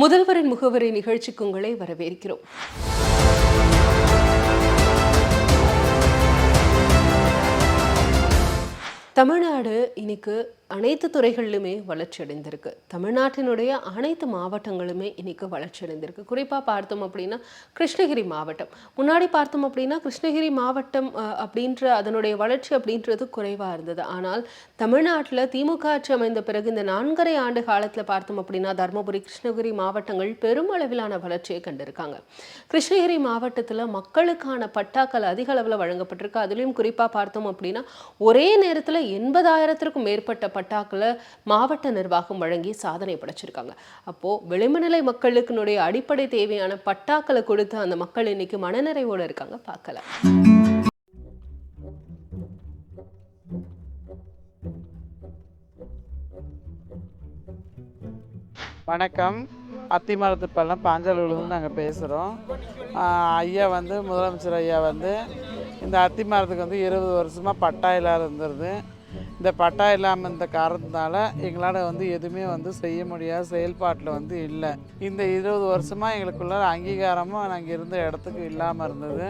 முதல்வரின் முகவரி நிகழ்ச்சிக்கு உங்களை வரவேற்கிறோம். தமிழ்நாடு இன்னைக்கு அனைத்து துறைகளிலுமே வளர்ச்சி அடைந்திருக்கு தமிழ்நாட்டினுடைய அனைத்து மாவட்டங்களுமே இன்றைக்கு வளர்ச்சி அடைந்திருக்கு குறிப்பாக பார்த்தோம் அப்படின்னா கிருஷ்ணகிரி மாவட்டம். முன்னாடி பார்த்தோம் அப்படின்னா கிருஷ்ணகிரி மாவட்டம் அப்படின்ற அதனுடைய வளர்ச்சி அப்படின்றது குறைவாக இருந்தது. ஆனால் தமிழ்நாட்டில் திமுக ஆட்சி அமைந்த பிறகு இந்த நான்கரை ஆண்டு காலத்தில் பார்த்தோம் அப்படின்னா தருமபுரி கிருஷ்ணகிரி மாவட்டங்கள் பெருமளவிலான வளர்ச்சியை கண்டிருக்காங்க. கிருஷ்ணகிரி மாவட்டத்தில் மக்களுக்கான பட்டாக்கள் அதிக அளவில் வழங்கப்பட்டிருக்கு. அதுலேயும் குறிப்பாக பார்த்தோம் அப்படின்னா ஒரே நேரத்தில் எண்பதாயிரத்திற்கும் மேற்பட்ட பட்டாக்களை மாவட்ட நிர்வாகம் வழங்கி சாதனை படைச்சிருக்காங்க. அப்போது விளிம்புநிலை மக்களுக்குனுடைய அடிப்படை தேவையான பட்டாக்களை கொடுத்து அந்த மக்கள் இன்னைக்கு மனநிறைவோடு இருக்காங்க. பார்க்கலாம். வணக்கம். அத்திமரத்துப்பள்ளம் பாஞ்சலூர்லேருந்து நாங்கள் பேசுகிறோம் ஐயா வந்து முதலமைச்சர் ஐயா வந்து இந்த அத்திமரத்துக்கு வந்து இருபது வருஷமாக பட்டா இல்லாத இருந்துருது. இந்த பட்டா இல்லாமல் இருந்த காரணத்தினால எங்களால் வந்து எதுவுமே வந்து செய்ய முடியாத செயல்பாட்டில் வந்து இல்லை. இந்த இருபது வருஷமாக எங்களுக்குள்ள அங்கீகாரமும் நாங்கள் இருந்த இடத்துக்கு இல்லாமல் இருந்தது.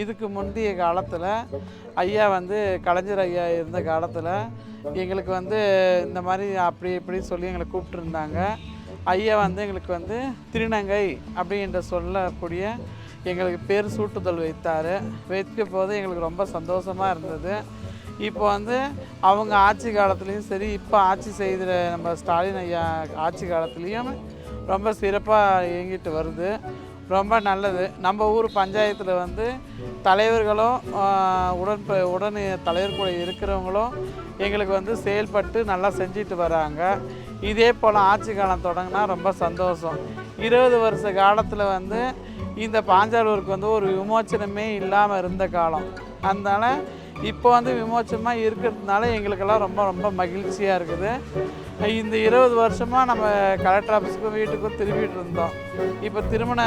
இதுக்கு முந்தைய காலத்தில் ஐயா வந்து கலைஞர் ஐயா இருந்த காலத்தில் எங்களுக்கு வந்து இந்த மாதிரி அப்படி இப்படி சொல்லி எங்களை கூப்பிட்டுருந்தாங்க. ஐயா வந்து எங்களுக்கு வந்து திருநங்கை அப்படின்ற சொல்லக்கூடிய எங்களுக்கு பேர் சூட்டுதல் வைத்தார். வைக்க போது எங்களுக்கு ரொம்ப சந்தோஷமாக இருந்தது. இப்போ வந்து அவங்க ஆட்சி காலத்துலேயும் சரி இப்போ ஆட்சி செய்கிற நம்ம ஸ்டாலின் ஐயா ஆட்சி காலத்துலேயும் ரொம்ப சிறப்பாக இயங்கிட்டு வருது. ரொம்ப நல்லது. நம்ம ஊர் பஞ்சாயத்தில் வந்து தலைவர்களும் உடன் ப- உடன் தலைவர் கூட இருக்கிறவங்களும் எங்களுக்கு வந்து செயல்பட்டு நல்லா செஞ்சுட்டு வராங்க. இதே போல் ஆட்சி காலம் தொடங்கினா ரொம்ப சந்தோஷம். இருபது வருஷ காலத்தில் வந்து இந்த பாஞ்சாலூருக்கு வந்து ஒரு விமோச்சனமே இல்லாமல் இருந்த காலம். அதனால் இப்போ வந்து விமோச்சமாக இருக்கிறதுனால எங்களுக்கெல்லாம் ரொம்ப ரொம்ப மகிழ்ச்சியாக இருக்குது. இந்த இருபது வருஷமாக நம்ம கலெக்டர் ஆஃபீஸுக்கும் வீட்டுக்கும் திரும்பிட்டு இருந்தோம். இப்போ திருமண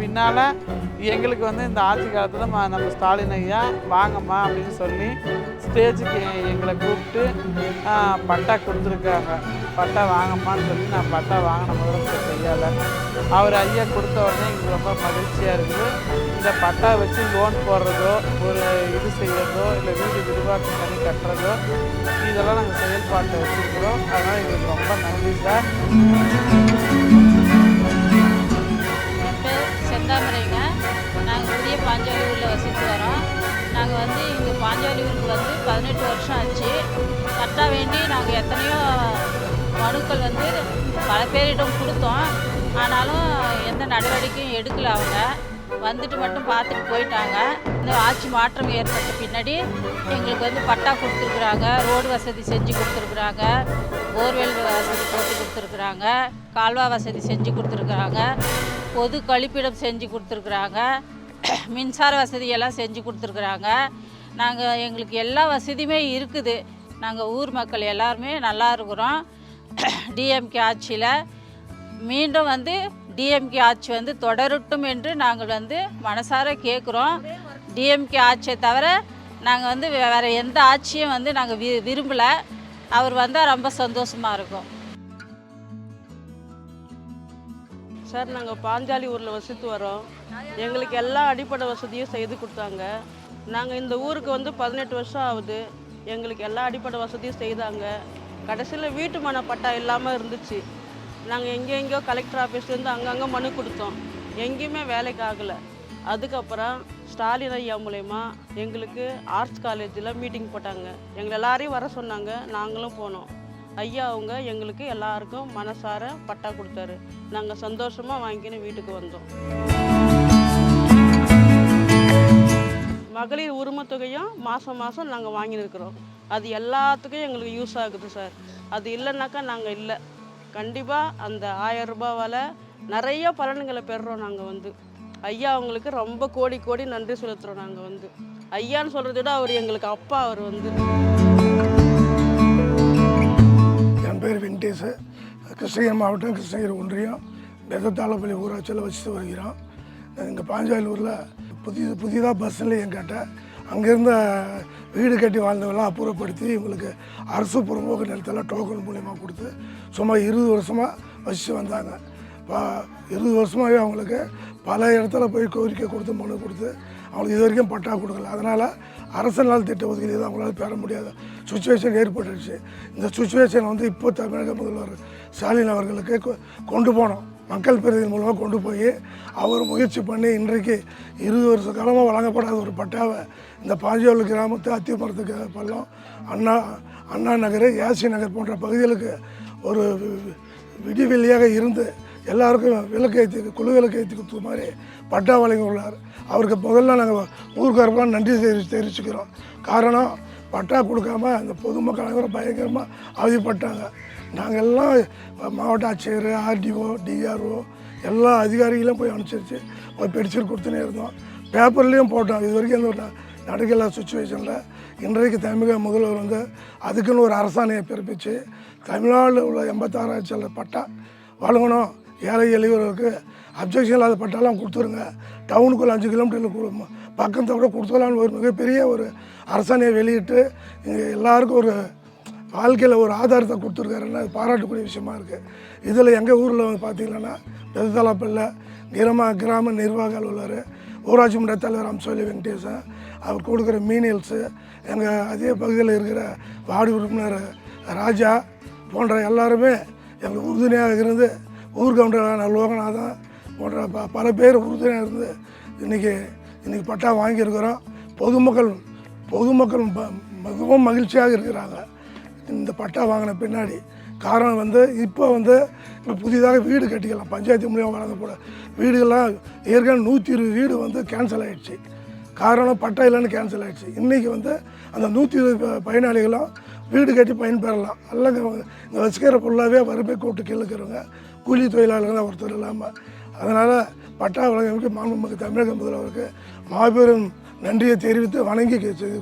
பின்னால் எங்களுக்கு வந்து இந்த ஆட்சி காலத்தில் நம்ம ஸ்டாலின் ஐயா வாங்கம்மா அப்படின்னு சொல்லி ஸ்டேஜுக்கு எங்களை கூப்பிட்டு பட்டா கொடுத்துருக்காங்க. பட்டா வாங்கம்மான்னு சொல்லி நான் பட்டா வாங்கின முதலமைச்சர் செய்யலை. அவர் ஐயா கொடுத்த உடனே எங்களுக்கு ரொம்ப மகிழ்ச்சியாக இருக்குது. இந்த பட்டா வச்சு லோன் போடுறதோ ஒரு இது செய்கிறதோ இல்லை வீடு விரிவாக்கம் பண்ணி கட்டுறதோ இதெல்லாம் நாங்கள் செயல்பாட்டை வச்சுருக்கிறோம். அதனால் எங்களுக்கு ரொம்ப நன்றி சார். நாங்கள் வந்து இங்கே பாஞ்சாலியூருக்கு வந்து பதினெட்டு வருஷம் ஆச்சு. கரெக்டாக வேண்டி நாங்கள் எத்தனையோ மனுக்கள் வந்து பல பேரிடம் கொடுத்தோம். ஆனாலும் எந்த நடவடிக்கையும் எடுக்கல அவங்க. வந்துட்டு மட்டும் பார்த்துட்டு போயிட்டாங்க. இந்த ஆட்சி மாற்றம் ஏற்பட்ட பின்னாடி எங்களுக்கு வந்து பட்டா கொடுத்துருக்குறாங்க. ரோடு வசதி செஞ்சு கொடுத்துருக்குறாங்க. போர்வெல் வசதி போட்டு கொடுத்துருக்குறாங்க. கால்வா வசதி செஞ்சு கொடுத்துருக்குறாங்க. பொது கழிப்பிடம் செஞ்சு கொடுத்துருக்குறாங்க. மின்சார வசதியெல்லாம் செஞ்சு கொடுத்துருக்குறாங்க. நாங்கள் எங்களுக்கு எல்லா வசதியுமே இருக்குது. நாங்கள் ஊர் மக்கள் எல்லாருமே நல்லா இருக்கிறோம். டிஎம்கே ஆட்சியில் மீண்டும் வந்து டிஎம்கே ஆட்சி வந்து தொடரட்டும் என்று நாங்கள் வந்து மனசார கேட்குறோம் டிஎம்கே ஆட்சியை தவிர நாங்கள் வந்து வேறு எந்த ஆட்சியும் வந்து நாங்கள் வி விரும்பலை. அவர் வந்தால் ரொம்ப சந்தோஷமாக இருக்கும். சார் நாங்கள் பாஞ்சாலி ஊரில் வசித்து வரோம். எங்களுக்கு எல்லா அடிப்படை வசதியும் செய்து கொடுத்தாங்க. நாங்கள் இந்த ஊருக்கு வந்து பதினெட்டு வருஷம் ஆகுது. எங்களுக்கு எல்லா அடிப்படை வசதியும் செய்தாங்க. கடைசியில் வீட்டு மன பட்டா இல்லாமல் இருந்துச்சு. நாங்கள் எங்கே எங்கேயோ கலெக்டர் ஆஃபீஸ்லேருந்து அங்கங்கே மனு கொடுத்தோம். எங்கேயுமே வேலைக்கு ஆகலை. அதுக்கப்புறம் ஸ்டாலின் ஐயா மூலயமா எங்களுக்கு ஆர்ட்ஸ் காலேஜில் மீட்டிங் போட்டாங்க. எங்களை எல்லாரையும் வர சொன்னாங்க. நாங்களும் போனோம். ஐயா அவங்க எங்களுக்கு எல்லாருக்கும் மனசார பட்டா கொடுத்தாரு. நாங்கள் சந்தோஷமாக வாங்கிக்கின்னு வீட்டுக்கு வந்தோம். மகளிர் உரிமத்தொகையும் மாதம் மாதம் நாங்கள் வாங்கியிருக்கிறோம். அது எல்லாத்துக்கும் எங்களுக்கு யூஸ் ஆகுது சார் அது இல்லைன்னாக்கா நாங்கள் இல்லை. கண்டிப்பாக அந்த ஆயிரம் ரூபாவால் நிறைய பலன்களை பெறுறோம் நாங்கள் வந்து. ஐயா அவங்களுக்கு ரொம்ப கோடி கோடி நன்றி செலுத்துகிறோம் நாங்கள் வந்து. ஐயான்னு சொல்கிறத விட அவர் எங்களுக்கு அப்பா அவர் வந்து. பேர் வெங்கடேஷு கிருஷ்ணகிரி மாவட்டம் கிருஷ்ணகிரி ஒன்றியம். பெதத்தாளப்பள்ளி ஊராட்சியில் வச்சுட்டு வருகிறோம். இங்கே பாஞ்சாலூரில் புதிய புதிதாக பஸ் நிலையம் கேட்டேன் அங்கேருந்த வீடு கட்டி வாழ்ந்தவெல்லாம் அப்புறப்படுத்தி இவங்களுக்கு அரசு புறம்போக்கு நிலத்தில் டோக்கன் மூலியமாக கொடுத்து சுமார் இருபது வருஷமாக வசித்து வந்தாங்க. பா இருபது வருஷமாகவே அவங்களுக்கு பல இடத்துல போய் கோரிக்கை கொடுத்து மனு கொடுத்து அவங்களுக்கு இது வரைக்கும் பட்டா கொடுக்கல. அதனால் அரசு நாள் திட்ட ஒதுக்கீடு அவங்களால பெற முடியாத. சுச்சுவேஷன் ஏற்பட்டுருச்சு. இந்த சுச்சுவேஷன் வந்து இப்போ தமிழக முதல்வர் ஸ்டாலின் அவர்களுக்கு கொ- கொண்டு போனோம். மக்கள் பிரதிநிதி மூலமாக கொண்டு போய் அவர் முயற்சி பண்ணி இன்றைக்கு இருபது வருஷ காலமாக வழங்கப்படாத ஒரு பட்டாவை இந்த பாஞ்சோல் கிராமத்து அத்திமரத்துக்கு பள்ளம் அண்ணா அண்ணா நகர் ஏசி நகர் போன்ற பகுதிகளுக்கு ஒரு விடிவெளியாக இருந்து எல்லாருக்கும் விளக்கு ஏற்றி குழு விளக்கு ஏற்றி கொடுத்த மாதிரி பட்டா வழங்கி உள்ளார். அவருக்கு முதல்ல நாங்கள் ஊருக்காரப்பெல்லாம் நன்றி தெரிவி தெரிவிச்சுக்கிறோம். காரணம் பட்டா கொடுக்காம அந்த பொதுமக்கள் அனைவரும் பயங்கரமாக அவதிப்பட்டாங்க. நாங்கள் எல்லாம் மாவட்ட ஆட்சியர் ஆர்டிஓ டிஆர்ஓ எல்லா அதிகாரிகளும் போய் அனுப்பிச்சிருச்சு. போய் பெடிச்சர் கொடுத்துனே இருந்தோம். பேப்பர்லேயும் போட்டோம். இது வரைக்கும் எந்த ஒரு நடக்கல சுச்சுவேஷனில் இன்றைக்கு தமிழக முதல்வர் வந்து அதுக்குன்னு ஒரு அரசாணையை பிறப்பித்து தமிழ்நாட்டில் உள்ள எண்பத்தாறாயிரம் பட்டா வழங்கணும். ஏழை எளியவர்களுக்கு அப்ஜெக்ஷன் இல்லாத பட்டாலாம் கொடுத்துருங்க. டவுனுக்குள்ள அஞ்சு கிலோமீட்டரில் பக்கத்தை கூட கொடுத்துடலாம்னு ஒரு மிகப்பெரிய ஒரு அரசாணையை வெளியிட்டு இங்கே எல்லாருக்கும் ஒரு வாழ்க்கையில் ஒரு ஆதாரத்தை கொடுத்துருக்காருன்னா அது பாராட்டக்கூடிய விஷயமா இருக்குது இதில் எங்கள் ஊரில் வந்து பார்த்தீங்கன்னா பெருதலாப்பிள்ளை கிராம கிராம நிர்வாக அலுவலர் ஊராட்சி மன்ற தலைவர் அம்சோலி வெங்கடேசன் அவர் கொடுக்குற மீனியல்ஸு எங்கள் அதே பகுதியில் இருக்கிற வார்டு உறுப்பினர் ராஜா போன்ற எல்லாருமே எங்களுக்கு உறுதுணையாக இருந்து ஊர் கவுண்டரான போன்ற ப பல பேர் உறுதுணையாக இருந்து இன்றைக்கி இன்றைக்கி பட்டா வாங்கியிருக்கிறோம். பொதுமக்கள் பொதுமக்கள் ம- மிகவும் மகிழ்ச்சியாக இருக்கிறாங்க. இந்த பட்டா வாங்கின பின்னாடி. காரணம் வந்து இப்போ வந்து இப்போ புதிதாக வீடு கட்டிக்கலாம். பஞ்சாயத்து மூலியமாக வழங்கக்கூட வீடுகள்லாம் ஏற்கனவே நூற்றி இருபது வீடு வந்து கேன்சல் ஆகிடுச்சு காரணம் பட்டா இல்லைன்னு கேன்சல் ஆகிடுச்சு இன்றைக்கி வந்து அந்த நூற்றி இருபது ப- பயனாளிகளும் வீடு கட்டி பயன்பெறலாம். எல்லாம் இங்கே வசிக்கிற ஃபுல்லாகவே வறுமை கூட்டு கீழுக்கிறவங்க கூலி தொழிலாளர்கள்லாம் ஒருத்தர் இல்லாமல் அதனால் பட்டா வழங்கமைக்கு மாண்புமிகு தமிழக முதல்வருக்கு மாபெரும் நன்றியை தெரிவித்து வணங்கி செய்து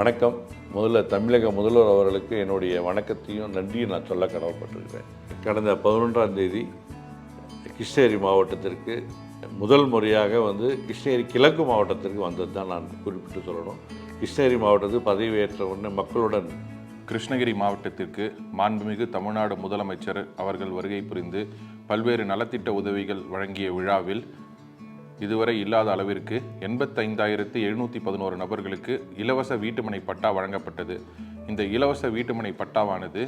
வணக்கம். முதல்ல தமிழக முதல்வர் அவர்களுக்கு என்னுடைய வணக்கத்தையும் நன்றியும் நான் சொல்ல கடமைப்பட்டிருக்கிறேன். கடந்த பதினொன்றாம் தேதி கிருஷ்ணகிரி மாவட்டத்திற்கு முதல் முறையாக வந்து கிருஷ்ணகிரி கிழக்கு மாவட்டத்திற்கு வந்தது தான் நான் குறிப்பிட்டு சொல்லணும். கிருஷ்ணகிரி மாவட்டத்துக்கு பதவியேற்ற உடனே மக்களுடன் கிருஷ்ணகிரி மாவட்டத்திற்கு மாண்புமிகு தமிழ்நாடு முதலமைச்சர் அவர்கள் வருகை புரிந்து பல்வேறு நலத்திட்ட உதவிகள் வழங்கிய விழாவில் இதுவரை இல்லாத அளவிற்கு எண்பத்தைந்தாயிரத்து எழுநூற்றி பதினோரு நபர்களுக்கு இலவச வீட்டுமனை பட்டா வழங்கப்பட்டது. இந்த இலவச வீட்டுமனை பட்டாவானது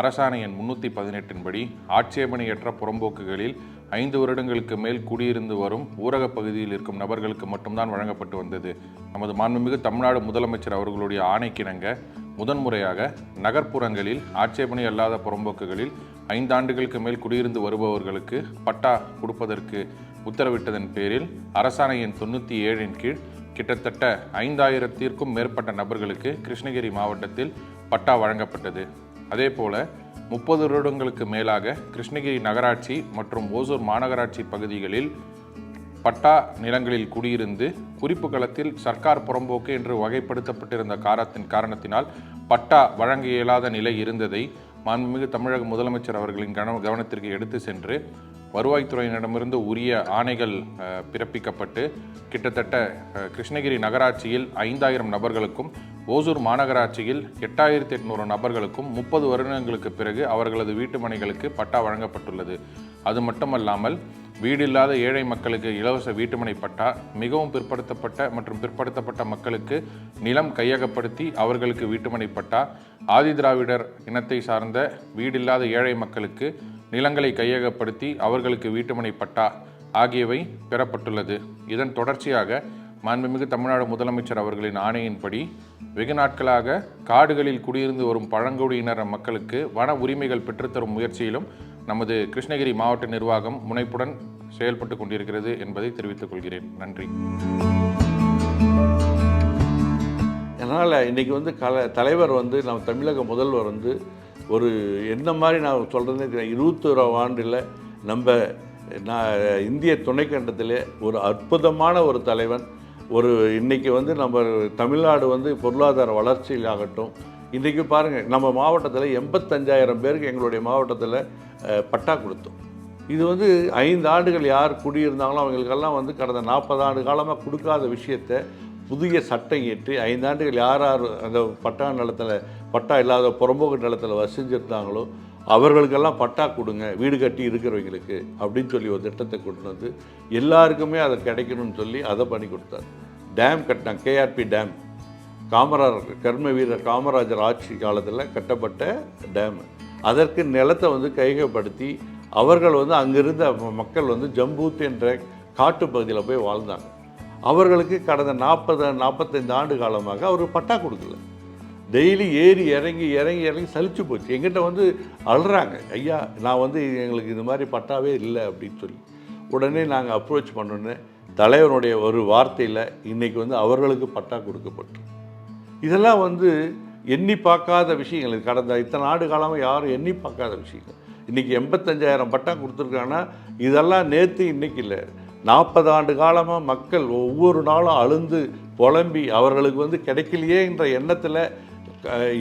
அரசாணை எண் முன்னூற்றி பதினெட்டின்படி ஆட்சேபணையற்ற புறம்போக்குகளில் ஐந்து வருடங்களுக்கு மேல் குடியிருந்து வரும் ஊரகப் பகுதியில் இருக்கும் நபர்களுக்கு மட்டும்தான் வழங்கப்பட்டு வந்தது. நமது மாண்புமிகு தமிழ்நாடு முதலமைச்சர் அவர்களுடைய ஆணைக்கிணங்க முதன்முறையாக நகர்ப்புறங்களில் ஆட்சேபனை அல்லாத புறம்போக்குகளில் ஐந்தாண்டுகளுக்கு மேல் குடியிருந்து வருபவர்களுக்கு பட்டா கொடுப்பதற்கு உத்தரவிட்டதன் பேரில் அரசாணையின் தொண்ணூற்றி ஏழின் கீழ் கிட்டத்தட்ட ஐந்தாயிரத்திற்கும் மேற்பட்ட நபர்களுக்கு கிருஷ்ணகிரி மாவட்டத்தில் பட்டா வழங்கப்பட்டது. அதேபோல முப்பது வருடங்களுக்கு மேலாக கிருஷ்ணகிரி நகராட்சி மற்றும் ஓசூர் மாநகராட்சி பகுதிகளில் பட்டா நிலங்களில் குடியிருந்து குறிப்பு களத்தில் சர்க்கார் புறம்போக்கு என்று வகைப்படுத்தப்பட்டிருந்த காரத்தின் காரணத்தினால் பட்டா வழங்க இயலாத நிலை இருந்ததை மாண்புமிகு தமிழக முதலமைச்சர் அவர்களின் கவன கவனத்திற்கு எடுத்து சென்று வருவாய்த்துறையினரிடமிருந்து உரிய ஆணைகள் பிறப்பிக்கப்பட்டு கிட்டத்தட்ட கிருஷ்ணகிரி நகராட்சியில் ஐந்தாயிரம் நபர்களுக்கும் ஓசூர் மாநகராட்சியில் எட்டாயிரத்தி எட்நூறு நபர்களுக்கும் முப்பது வருடங்களுக்கு பிறகு அவர்களது வீட்டு மனைகளுக்கு பட்டா வழங்கப்பட்டுள்ளது. அது மட்டுமல்லாமல் வீடில்லாத ஏழை மக்களுக்கு இலவச வீட்டுமனை பட்டா மிகவும் பிற்படுத்தப்பட்ட மற்றும் பிற்படுத்தப்பட்ட மக்களுக்கு நிலம் கையகப்படுத்தி அவர்களுக்கு வீட்டுமனை பட்டா ஆதிதிராவிடர் இனத்தை சார்ந்த வீடில்லாத ஏழை மக்களுக்கு நிலங்களை கையகப்படுத்தி அவர்களுக்கு வீட்டுமனை பட்டா ஆகியவை பெறப்பட்டுள்ளது. இதன் தொடர்ச்சியாக மாண்புமிகு தமிழ்நாடு முதலமைச்சர் அவர்களின் ஆணையின்படி வெகு நாட்களாக காடுகளில் குடியிருந்து வரும் பழங்குடியினர் மக்களுக்கு வன உரிமைகள் பெற்றுத்தரும் முயற்சியிலும் நமது கிருஷ்ணகிரி மாவட்ட நிர்வாகம் முனைப்புடன் செயல்பட்டு கொண்டிருக்கிறது என்பதை தெரிவித்துக் கொள்கிறேன். நன்றி. அதனால் இன்றைக்கி வந்து கல தலைவர் வந்து நம்ம தமிழக முதல்வர் வந்து ஒரு என்ன மாதிரி நான் சொல்கிறதுன்னு இருபத்தோராம் ஆண்டில் நம்ம நான் இந்திய துணைக்கண்டத்தில் ஒரு அற்புதமான ஒரு தலைவன் ஒரு இன்றைக்கி வந்து நம்ம தமிழ்நாடு வந்து பொருளாதார வளர்ச்சியில் ஆகட்டும் இன்றைக்கி பாருங்கள் நம்ம மாவட்டத்தில் எண்பத்தஞ்சாயிரம் பேருக்கு எங்களுடைய மாவட்டத்தில் பட்டா கொடுத்தோம். இது வந்து ஐந்து ஆண்டுகள் யார் குடியிருந்தாங்களோ அவங்களுக்கெல்லாம் வந்து கடந்த நாற்பது ஆண்டு காலமாக கொடுக்காத விஷயத்தை புதிய சட்டம் இயற்றி ஐந்தாண்டுகள் யார் யார் அந்த பட்டா நிலத்தில் பட்டா இல்லாத புறம்போக்கு நிலத்தில் வசிஞ்சிருந்தாங்களோ அவர்களுக்கெல்லாம் பட்டா கொடுங்க வீடு கட்டி இருக்கிறவங்களுக்கு அப்படின்னு சொல்லி ஒரு திட்டத்தை கொண்டு வந்து எல்லாருக்குமே அதை கிடைக்கணும்னு சொல்லி அதை பண்ணி கொடுத்தார். டேம் கட்டினாங்க கேஆர்பி டேம் காமராஜர் கர்ம வீரர் காமராஜர் ஆட்சி காலத்தில் கட்டப்பட்ட டேம் அதற்கு நிலத்தை வந்து கைகப்படுத்தி அவர்கள் வந்து அங்கிருந்த மக்கள் வந்து ஜம்பூத் என்ற காட்டு பகுதியில் போய் வாழ்ந்தாங்க. அவர்களுக்கு கடந்த நாற்பது நாற்பத்தைந்து ஆண்டு காலமாக அவர் பட்டா கொடுக்கல. டெய்லி ஏறி இறங்கி இறங்கி இறங்கி சலிச்சு போச்சு. எங்கிட்ட வந்து அழுறாங்க. ஐயா நான் வந்து எங்களுக்கு இது மாதிரி பட்டாவே இல்லை அப்படின்னு சொல்லி. உடனே நாங்கள் அப்ரோச் பண்ணோன்னே தலைவனுடைய ஒரு வார்த்தையில் இன்றைக்கி வந்து அவர்களுக்கு பட்டா கொடுக்கப்பட்டு. இதெல்லாம் வந்து எண்ணி பார்க்காத விஷயங்கள். கடந்த இத்தனை ஆண்டு காலமாக யாரும் எண்ணி பார்க்காத விஷயங்கள். இன்றைக்கி எண்பத்தஞ்சாயிரம் பட்டா கொடுத்துருக்காங்கன்னா இதெல்லாம் நேற்று இன்றைக்கி இல்லை. நாற்பது ஆண்டு காலமாக மக்கள் ஒவ்வொரு நாளும் அழுந்து புலம்பி அவர்களுக்கு வந்து கிடைக்கலையே என்ற எண்ணத்தில் அஹ்,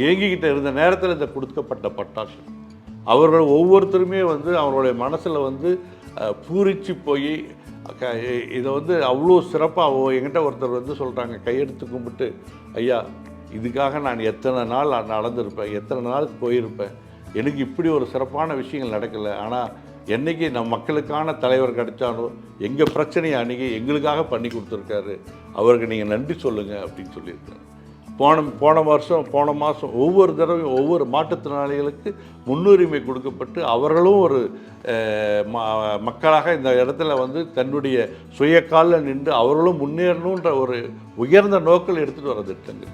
இருந்த நேரத்தில் இந்த கொடுக்கப்பட்ட பட்டாசு. அவர்கள் ஒவ்வொருத்தருமே வந்து அவர்களுடைய மனசில் வந்து பூரிச்சு போய் இதை வந்து அவ்வளோ சிறப்பாக என்கிட்ட ஒருத்தர் வந்து சொல்கிறாங்க கையெடுத்து கும்பிட்டு ஐயா இதுக்காக நான் எத்தனை நாள் நடந்திருப்பேன் எத்தனை நாளுக்கு போயிருப்பேன்? எனக்கு இப்படி ஒரு சிறப்பான விஷயங்கள் நடக்கலை. ஆனால் என்னைக்கு நம் மக்களுக்கான தலைவர் கிடைச்சானோ எங்கள் பிரச்சனையை அணுகி எங்களுக்காக பண்ணி கொடுத்துருக்காரு. அவருக்கு நீங்கள் நன்றி சொல்லுங்கள் அப்படின்னு சொல்லியிருக்காரு. போன போன வருஷம் போன மாதம் ஒவ்வொரு தடவையும் ஒவ்வொரு மாற்றுத்திறனாளிகளுக்கு முன்னுரிமை கொடுக்கப்பட்டு அவர்களும் ஒரு ம- மக்களாக இந்த இடத்துல வந்து தன்னுடைய சுய காலில் நின்று அவர்களும் முன்னேறணுன்ற ஒரு உயர்ந்த நோக்கில் எடுத்துகிட்டு வர திட்டங்கள்.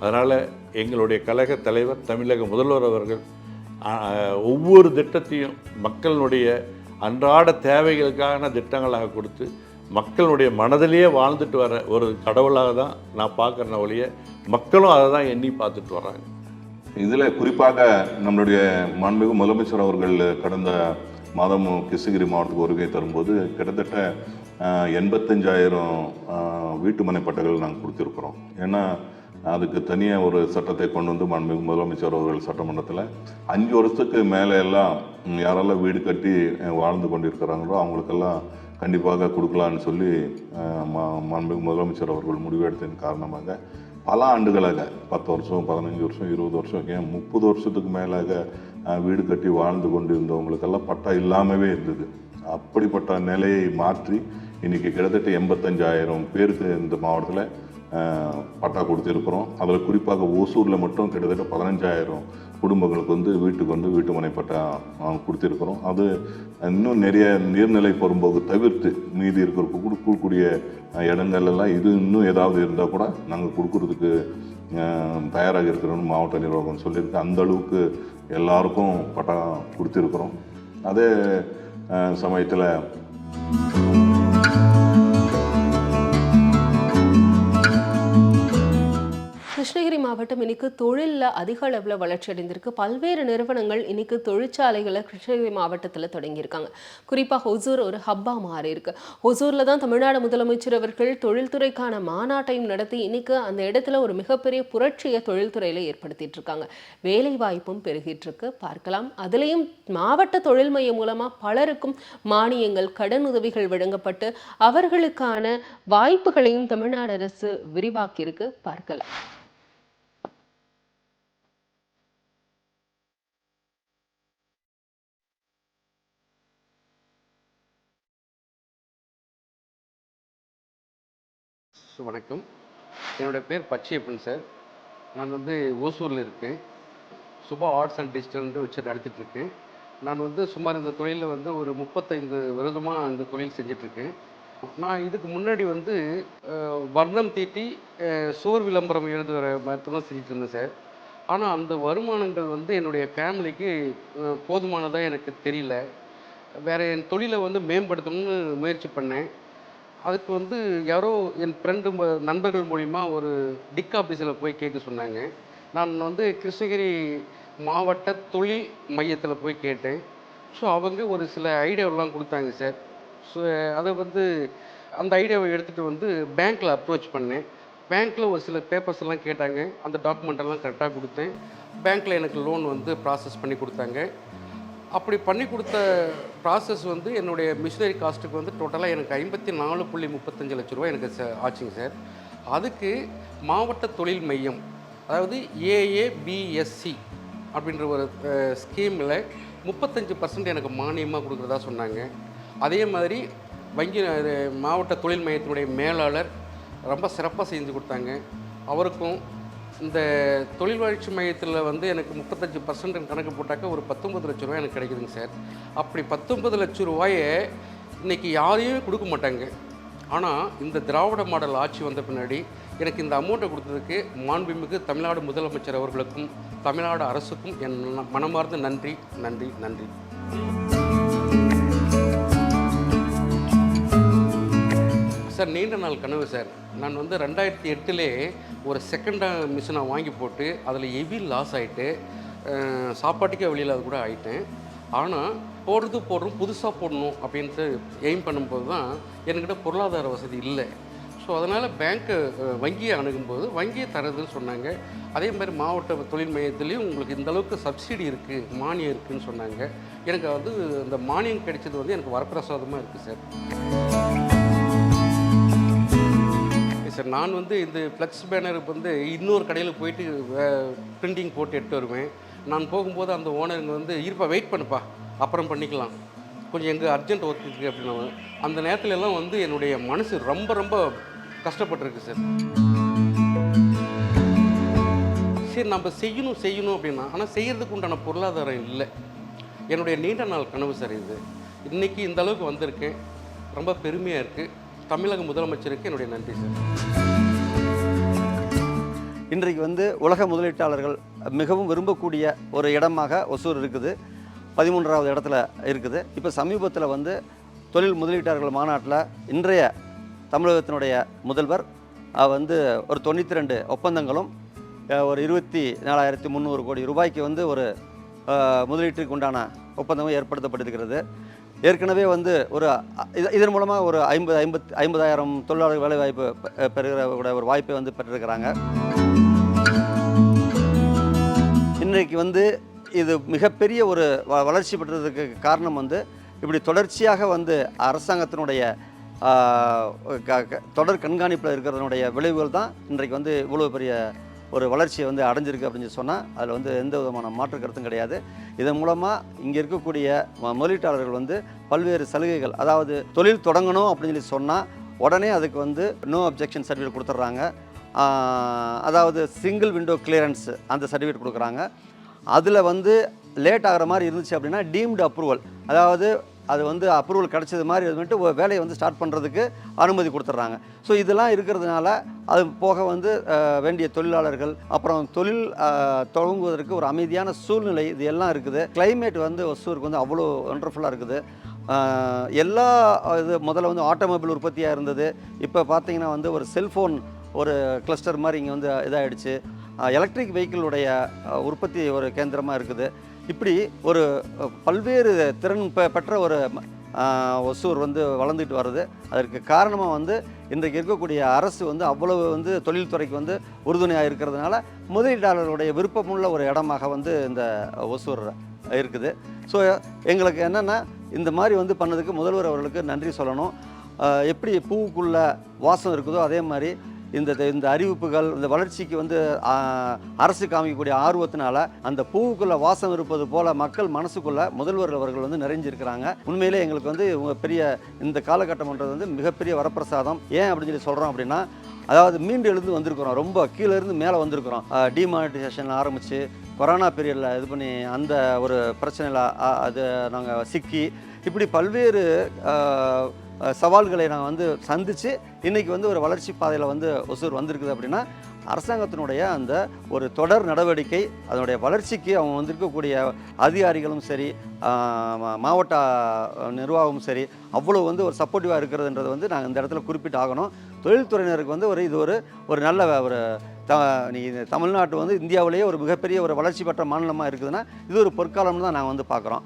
அதனால் எங்களுடைய கழக தலைவர் தமிழக முதல்வர் அவர்கள் ஒவ்வொரு திட்டத்தையும் மக்களுடைய அன்றாட தேவைகளுக்கான திட்டங்களாக கொடுத்து மக்களுடைய மனதிலேயே வாழ்ந்துட்டு வர ஒரு கடவுளாக தான் நான் பார்க்குறேன் ஒழிய மக்களும் அதை தான் எண்ணி பார்த்துட்டு வர்றாங்க. இதில் குறிப்பாக நம்மளுடைய மாண்புமிகு முதலமைச்சர் அவர்கள் கடந்த மாதம் கிருஷ்ணகிரி மாவட்டத்துக்கு வருகை தரும்போது கிட்டத்தட்ட எண்பத்தஞ்சாயிரம் வீட்டு வீட்டுமனை பட்டைகள் நாங்கள் கொடுத்துருக்குறோம். ஏன்னா அதுக்கு தனியாக ஒரு சட்டத்தை கொண்டு வந்து மாண்புமிகு முதலமைச்சர் அவர்கள் சட்டமன்றத்தில் அஞ்சு வருஷத்துக்கு மேலே எல்லாம் யாரெல்லாம் வீடு கட்டி வாழ்ந்து கொண்டிருக்கிறாங்களோ அவங்களுக்கெல்லாம் கண்டிப்பாக கொடுக்கலான்னு சொல்லி மாண்பு முதலமைச்சர் அவர்கள் முடிவெடுத்ததன் காரணமாக பல ஆண்டுகளாக பத்து வருஷம் பதினஞ்சு வருஷம் இருபது வருஷம் ஏன் முப்பது வருஷத்துக்கு மேலாக வீடு கட்டி வாழ்ந்து கொண்டு இருந்தவங்களுக்கெல்லாம் பட்டா இல்லாமவே இருந்தது. அப்படிப்பட்ட நிலையை மாற்றி இன்றைக்கி கிட்டத்தட்ட எண்பத்தஞ்சாயிரம் பேருக்கு இந்த மாவட்டத்தில் பட்டா கொடுத்துருக்குறோம். அதில் குறிப்பாக ஓசூரில் மட்டும் கிட்டத்தட்ட பதினஞ்சாயிரம் குடும்பங்களுக்கு வந்து வீட்டுக்கு வந்து வீட்டு மனை பட்டா கொடுத்துருக்குறோம். அது இன்னும் நிறைய நீர்நிலை பெறும்போது தவிர்த்து மீதி இருக்கிற கொடுக்கக்கூடிய இடங்கள்லாம் இது இன்னும் ஏதாவது இருந்தால் கூட நாங்கள் கொடுக்குறதுக்கு தயாராக இருக்கிறோம்னு மாவட்ட நிர்வாகம் சொல்லியிருக்கு. அந்த அளவுக்கு எல்லாருக்கும் பட்டா கொடுத்துருக்குறோம். அதே சமயத்தில் கிருஷ்ணகிரி மாவட்டம் இன்னைக்கு தொழிலில் அதிக அளவில் வளர்ச்சி அடைந்திருக்கு. பல்வேறு நிறுவனங்கள் இன்னைக்கு தொழிற்சாலைகளை கிருஷ்ணகிரி மாவட்டத்தில் தொடங்கியிருக்காங்க. குறிப்பாக ஒசூர் ஒரு ஹப்பா மாறி இருக்கு ஒசூரில் தான் தமிழ்நாடு முதலமைச்சர் அவர்கள் தொழில்துறைக்கான மாநாட்டையும் நடத்தி இன்னைக்கு அந்த இடத்துல ஒரு மிகப்பெரிய புரட்சியை தொழில்துறையில் ஏற்படுத்திட்டு இருக்காங்க. வேலை வாய்ப்பும் பெருகிட்டு இருக்கு. பார்க்கலாம். அதுலேயும் மாவட்ட தொழில் மையம் மூலமாக பலருக்கும் மானியங்கள் கடன் உதவிகள் வழங்கப்பட்டு அவர்களுக்கான வாய்ப்புகளையும் தமிழ்நாடு அரசு விரிவாக்கியிருக்கு. பார்க்கலாம். ஸோ வணக்கம். என்னோடய பேர் பச்சையப்பன் சார். நான் வந்து ஓசூரில் இருக்கேன். சுபா ஆர்ட்ஸ் அண்ட் டிஜிட்டல்னு வச்சு நடத்திட்டுருக்கேன் நான் வந்து சுமார் இந்த தொழிலில் வந்து ஒரு முப்பத்தைந்து வருடமாக இந்த தொழில் செஞ்சிட்ருக்கேன் நான் இதுக்கு முன்னாடி வந்து வர்ணம் தீட்டி சோர் விளம்பரம் எழுதுகிற மாதிரி செஞ்சுட்டு இருந்தேன் சார். ஆனால் அந்த வருமானங்கள் வந்து என்னுடைய ஃபேமிலிக்கு போதுமானதாக எனக்கு தெரியல. வேறு என் தொழிலை வந்து மேம்படுத்தணும்னு முயற்சி பண்ணேன். அதுக்கு வந்து யாரோ என் ஃப்ரெண்டு நண்பர்கள் மூலிமா ஒரு டிக் ஆஃபீஸில் போய் கேட்க சொன்னாங்க. நான் வந்து கிருஷ்ணகிரி மாவட்ட தொழில் மையத்தில் போய் கேட்டேன். ஸோ அவங்க ஒரு சில ஐடியாவெல்லாம் கொடுத்தாங்க சார் ஸோ அதை வந்து அந்த ஐடியாவை எடுத்துகிட்டு வந்து பேங்க்கில் அப்ரோச் பண்ணேன். பேங்க்கில் ஒரு சில பேப்பர்ஸ் எல்லாம் கேட்டாங்க. அந்த டாக்குமெண்ட் எல்லாம் கரெக்டாக கொடுத்தேன். பேங்க்கில் எனக்கு லோன் வந்து ப்ராசஸ் பண்ணி கொடுத்தாங்க. அப்படி பண்ணி கொடுத்த ப்ராசஸ் வந்து என்னுடைய மிஷினரி காஸ்ட்டுக்கு வந்து டோட்டலாக எனக்கு ஐம்பத்தி நாலு புள்ளி முப்பத்தஞ்சு லட்ச ரூபா எனக்கு ச- ஆச்சுங்க சார் அதுக்கு மாவட்ட தொழில் மையம் அதாவது ஏஏபிஎஸ்சி அப்படின்ற ஒரு ஸ்கீமில் முப்பத்தஞ்சு பர்சன்ட் எனக்கு மானியமாக கொடுக்குறதா சொன்னாங்க. அதே மாதிரி வங்கி மாவட்ட தொழில் மையத்தினுடைய மேலாளர் ரொம்ப சிறப்பாக செஞ்சு கொடுத்தாங்க. அவருக்கும் இந்த தொழில் வளர்ச்சி மையத்தில் வந்து எனக்கு முப்பத்தஞ்சு பர்சன்ட் கணக்கு போட்டாக்க ஒரு பத்தொம்பது லட்ச ரூபாய் எனக்கு கிடைக்குதுங்க சார். அப்படி பத்தொன்பது லட்ச ரூபாயை இன்றைக்கி யாரையும் கொடுக்க மாட்டாங்க. ஆனால் இந்த திராவிட மாடல் ஆட்சி வந்த பின்னாடி எனக்கு இந்த அமௌண்ட்டை கொடுத்ததுக்கு மாண்புமிகு தமிழ்நாடு முதலமைச்சர் அவர்களுக்கும் தமிழ்நாடு அரசுக்கும் என் மனமார்ந்த நன்றி நன்றி நன்றி. சார் நீண்ட நாள் கனவு சார். நான் வந்து ரெண்டாயிரத்தி எட்டிலே ஒரு செகண்ட் மிஷினை வாங்கி போட்டு அதில் ஹெவி லாஸ் ஆகிட்டு சாப்பாட்டுக்கே வெளியில் அது கூட ஆகிட்டேன் ஆனால் போடுறது போடுறோம் புதுசாக போடணும் அப்படின்ட்டு எய்ம் பண்ணும்போது தான் என்கிட்ட பொருளாதார வசதி இல்லை. ஸோ அதனால் பேங்க்கு வங்கியை அணுகும்போது வங்கியை தரதுன்னு சொன்னாங்க. அதே மாதிரி மாவட்ட தொழில் மையத்துலேயும் உங்களுக்கு இந்த அளவுக்கு சப்சிடி இருக்குது மானியம் இருக்குதுன்னு சொன்னாங்க. எனக்கு வந்து இந்த மானியம் கிடைச்சது வந்து எனக்கு வரப்பிரசாதமாக இருக்குது சார். சார் நான் வந்து இந்த ஃப்ளெக்ஸ் பேனருக்கு வந்து இன்னொரு கடையில் போயிட்டு பிரிண்டிங் போட்டு எடுத்து வருவேன். நான் போகும்போது அந்த ஓனருங்க வந்து இருப்பா வெயிட் பண்ணுப்பா அப்புறம் பண்ணிக்கலாம். கொஞ்சம் எங்கே அர்ஜென்ட் ஒர்க் இருக்குது அப்படின்னா அந்த நேரத்துல எல்லாம் வந்து என்னுடைய மனசு ரொம்ப ரொம்ப கஷ்டப்பட்டிருக்கு சார். சரி நம்ம செய்யணும் செய்யணும் அப்படின்னா ஆனால் செய்கிறதுக்கு உண்டான பொருளாதாரம் இல்லை. என்னுடைய நீண்ட நாள் கனவு சார் இது. இன்றைக்கி இந்த அளவுக்கு வந்திருக்கேன். ரொம்ப பெருமையாக இருக்குது தமிழக முதலமைச்சருக்கு என்னுடைய நன்றி சார். இன்றைக்கு வந்து உலக முதலீட்டாளர்கள் மிகவும் விரும்பக்கூடிய ஒரு இடமாக ஒசூர் இருக்குது. பதிமூன்றாவது இடத்துல இருக்குது. இப்போ சமீபத்தில் வந்து தொழில் முதலீட்டாளர்கள் மாநாட்டில் இன்றைய தமிழகத்தினுடைய முதல்வர் வந்து ஒரு தொண்ணூற்றி ரெண்டு ஒப்பந்தங்களும் ஒரு இருபத்தி நாலாயிரத்தி முந்நூறு கோடி ரூபாய்க்கு வந்து ஒரு அஹ், முதலீட்டுக்கு உண்டான ஒப்பந்தமும் ஏற்படுத்தப்பட்டிருக்கிறது. ஏற்கனவே வந்து ஒரு இதன் மூலமாக ஒரு ஐம்பது ஐம்பத் ஐம்பதாயிரம் தொழிலாளர்கள் வேலைவாய்ப்பு வாய்ப்பு பெறுகிற கூட ஒரு வாய்ப்பை வந்து பெற்றிருக்கிறாங்க. இன்றைக்கு வந்து இது மிகப்பெரிய ஒரு வ வளர்ச்சி பெற்றதுக்கு காரணம் வந்து இப்படி தொடர்ச்சியாக வந்து அரசாங்கத்தினுடைய க- க- தொடர் கண்காணிப்பில் இருக்கிறதனுடைய விளைவுகள் தான் இன்றைக்கு வந்து இவ்வளோ பெரிய ஒரு வளர்ச்சியை வந்து அடைஞ்சிருக்கு அப்படின்னு சொன்னால் அதில் வந்து எந்த விதமான மாற்று கருத்தும் கிடையாது. இதன் மூலமாக இங்கே இருக்கக்கூடிய ம- முதலீட்டாளர்கள் வந்து பல்வேறு சலுகைகள் அதாவது தொழில் தொடங்கணும் அப்படின்னு சொல்லி சொன்னால் உடனே அதுக்கு வந்து நோ அப்ஜெக்ஷன் சர்டிஃபிகேட் கொடுத்துட்றாங்க அதாவது சிங்கிள் விண்டோ கிளியரன்ஸ் அந்த சர்டிஃபிகேட் கொடுக்குறாங்க. அதில் வந்து லேட் ஆகிற மாதிரி இருந்துச்சு அப்படின்னா டீம்டு அப்ரூவல் அதாவது அது வந்து அப்ரூவல் கிடச்சது மாதிரி வந்துட்டு வேலையை வந்து ஸ்டார்ட் பண்ணுறதுக்கு அனுமதி கொடுத்துட்றாங்க. ஸோ இதெல்லாம் இருக்கிறதுனால அது போக வந்து வேண்டிய தொழிலாளர்கள் அப்புறம் தொழில் தொடங்குவதற்கு ஒரு அமைதியான சூழ்நிலை இது எல்லாம் இருக்குது. கிளைமேட் வந்து ஒசூருக்கு வந்து அவ்வளோ ஒண்டர்ஃபுல்லாக இருக்குது. எல்லா இது முதல்ல வந்து ஆட்டோமொபைல் உற்பத்தியாக இருந்தது. இப்போ பார்த்தீங்கன்னா வந்து ஒரு செல்ஃபோன் ஒரு கிளஸ்டர் மாதிரி இங்கே வந்து இதாகிடுச்சு எலக்ட்ரிக் வெஹிக்கிளுடைய உற்பத்தி ஒரு கேந்திரமாக இருக்குது. இப்படி ஒரு பல்வேறு திறன் பெற்ற ஒரு ஒசூர் வந்து வளர்ந்துட்டு வருது அதற்கு காரணமாக வந்து இன்றைக்கு இருக்கக்கூடிய அரசு வந்து அவ்வளவு வந்து தொழில்துறைக்கு வந்து உறுதுணையாக இருக்கிறதுனால முதலீட்டாளர்களுடைய விருப்பமுள்ள ஒரு இடமாக வந்து இந்த ஒசூர் இருக்குது. ஸோ எங்களுக்கு என்னென்னா இந்த மாதிரி வந்து பண்ணதுக்கு முதல்வர் அவர்களுக்கு நன்றி சொல்லணும். எப்படி பூவுக்குள்ள வாசம் இருக்குதோ அதே மாதிரி இந்த இந்த அறிவிப்புகள் இந்த வளர்ச்சிக்கு வந்து அரசு காமிக்கக்கூடிய ஆர்வத்தினால அந்த பூவுக்குள்ள வாசம் இருப்பது போல மக்கள் மனசுக்குள்ள முதல்வர் அவர்கள் வந்து நிறைஞ்சிருக்கிறாங்க. உண்மையிலே எங்களுக்கு வந்து இவங்க பெரிய இந்த காலகட்டம்ன்றது வந்து மிகப்பெரிய வரப்பிரசாதம். ஏன் அப்படின்னு சொல்லி சொல்கிறோம் அப்படின்னா அதாவது மீண்டு எழுந்து வந்திருக்கிறோம். ரொம்ப கீழே இருந்து மேலே வந்திருக்கிறோம். டிமானிட்டைசேஷன் ஆரம்பித்து கொரோனா பீரியடில் இது பண்ணி அந்த ஒரு பிரச்சனையில் அது நாங்கள் சிக்கி இப்படி பல்வேறு சவால்களை நாங்கள் வந்து சந்தித்து இன்றைக்கி வந்து ஒரு வளர்ச்சி பாதையில் வந்து ஒசூர் வந்திருக்குது அப்படின்னா அரசாங்கத்தினுடைய அந்த ஒரு தொடர் நடவடிக்கை அதனுடைய வளர்ச்சிக்கு அவங்க வந்திருக்கக்கூடிய அதிகாரிகளும் சரி மாவட்ட நிர்வாகமும் சரி அவ்வளோ வந்து ஒரு சப்போர்ட்டிவாக இருக்கிறதுன்றது வந்து நாங்கள் இந்த இடத்துல குறிப்பிட்டு ஆகணும். தொழில்துறையினருக்கு வந்து ஒரு இது ஒரு ஒரு நல்ல ஒரு த நீ இந்த தமிழ்நாட்டு வந்து இந்தியாவிலேயே ஒரு மிகப்பெரிய ஒரு வளர்ச்சி பெற்ற மாநிலமாக இருக்குதுன்னா இது ஒரு பொற்காலம்னு தான் நாங்கள் வந்து பார்க்குறோம்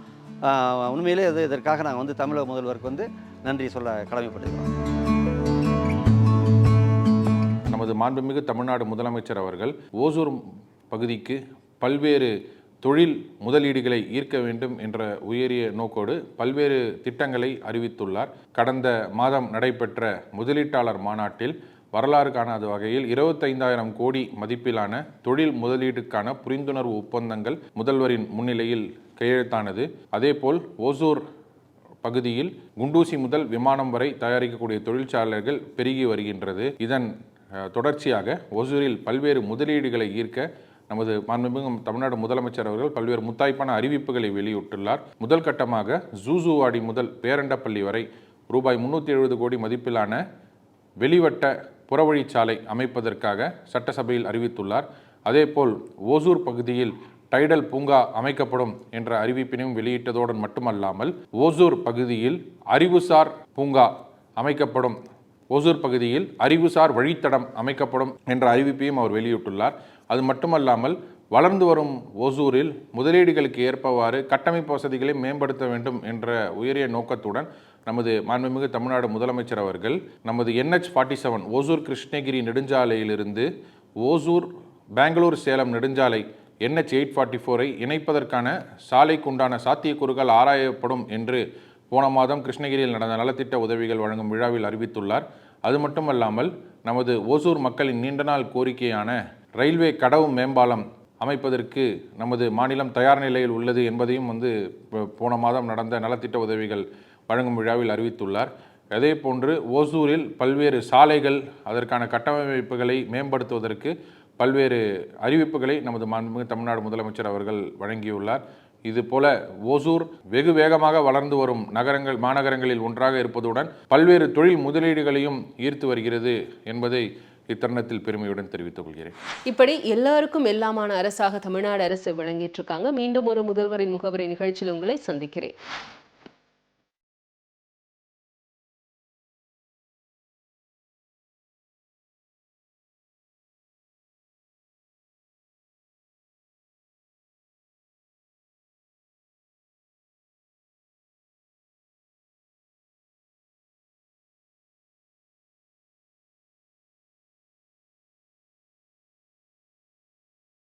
உண்மையிலே இது இதற்காக நாங்கள் வந்து தமிழக முதல்வருக்கு வந்து நன்றி சொல்ல கடமைப்பட்டிருக்கிறோம். நமது மாண்புமிகு தமிழ்நாடு முதலமைச்சர் அவர்கள் ஓசூர் பகுதிக்கு பல்வேறு தொழில் முதலீடுகளை ஈர்க்க வேண்டும் என்ற உயரிய நோக்கோடு பல்வேறு திட்டங்களை அறிவித்துள்ளார். கடந்த மாதம் நடைபெற்ற முதலீட்டாளர் மாநாட்டில் வரலாறு காணாத வகையில் இருபத்தைந்தாயிரம் கோடி மதிப்பிலான தொழில் முதலீட்டுக்கான புரிந்துணர்வு ஒப்பந்தங்கள் முதல்வரின் முன்னிலையில் கையெழுத்தானது. அதேபோல் ஓசூர் பகுதியில் குண்டூசி முதல் விமானம் வரை தயாரிக்கக்கூடிய தொழிற்சாலைகள் பெருகி வருகின்றது. இதன் தொடர்ச்சியாக ஒசூரில் பல்வேறு முதலீடுகளை ஈர்க்க நமது மாண்புமிகு தமிழ்நாடு முதலமைச்சர் அவர்கள் பல்வேறு முத்தாய்ப்பான அறிவிப்புகளை வெளியிட்டுள்ளார். முதல் கட்டமாக ஜூசுவாடி முதல் பேரண்டப்பள்ளி வரை ரூபாய் முன்னூற்றி எழுபது கோடி மதிப்பிலான வெளிவட்ட புறவழிச்சாலை அமைப்பதற்காக சட்டசபையில் அறிவித்துள்ளார். அதேபோல் ஓசூர் பகுதியில் டைடல் பூங்கா அமைக்கப்படும் என்ற அறிவிப்பினையும் வெளியிட்டதோடு மட்டுமல்லாமல் ஓசூர் பகுதியில் அறிவுசார் பூங்கா அமைக்கப்படும் ஓசூர் பகுதியில் அறிவுசார் வழித்தடம் அமைக்கப்படும் என்ற அறிவிப்பையும் அவர் வெளியிட்டுள்ளார். அது மட்டுமல்லாமல் வளர்ந்து வரும் ஓசூரில் முதலீடுகளுக்கு ஏற்பவாறு கட்டமைப்பு வசதிகளை மேம்படுத்த வேண்டும் என்ற உயரிய நோக்கத்துடன் நமது மாண்புமிகு தமிழ்நாடு முதலமைச்சர் அவர்கள் நமது NH forty seven Hosur Krishnagiri நெடுஞ்சாலையிலிருந்து Hosur Bangalore Salem நெடுஞ்சாலை என்ஹெச் எயிட் ஃபார்ட்டி ஃபோரை இணைப்பதற்கான சாலைக்குண்டான சாத்தியக்கூறுகள் ஆராயப்படும் என்று போன மாதம் கிருஷ்ணகிரியில் நடந்த நலத்திட்ட உதவிகள் வழங்கும் விழாவில் அறிவித்துள்ளார். அது மட்டுமல்லாமல் நமது ஓசூர் மக்களின் நீண்ட நாள் கோரிக்கையான ரயில்வே கடவு மேம்பாலம் அமைப்பதற்கு நமது மாநிலம் தயார் நிலையில் உள்ளது என்பதையும் வந்து போ- போன மாதம் நடந்த நலத்திட்ட உதவிகள் வழங்கும் விழாவில் அறிவித்துள்ளார். அதே போன்று ஓசூரில் பல்வேறு சாலைகள் அதற்கான கட்டமைப்புகளை மேம்படுத்துவதற்கு பல்வேறு அறிவிப்புகளை நமது மாண்புமிகு தமிழ்நாடு முதலமைச்சர் அவர்கள் வழங்கியுள்ளார். இது போல ஓசூர் வெகு வேகமாக வளர்ந்து வரும் நகரங்கள் மாநகரங்களில் ஒன்றாக இருப்பதுடன் பல்வேறு தொழில் முதலீடுகளையும் ஈர்த்து வருகிறது என்பதை இத்தருணத்தில் பெருமையுடன் தெரிவித்துக் கொள்கிறேன். இப்படி எல்லாருக்கும் எல்லாமான அரசாக தமிழ்நாடு அரசு வழங்கிட்டு இருக்காங்க. மீண்டும் ஒரு முதல்வரின் முகவரி நிகழ்ச்சியில் உங்களை சந்திக்கிறேன்.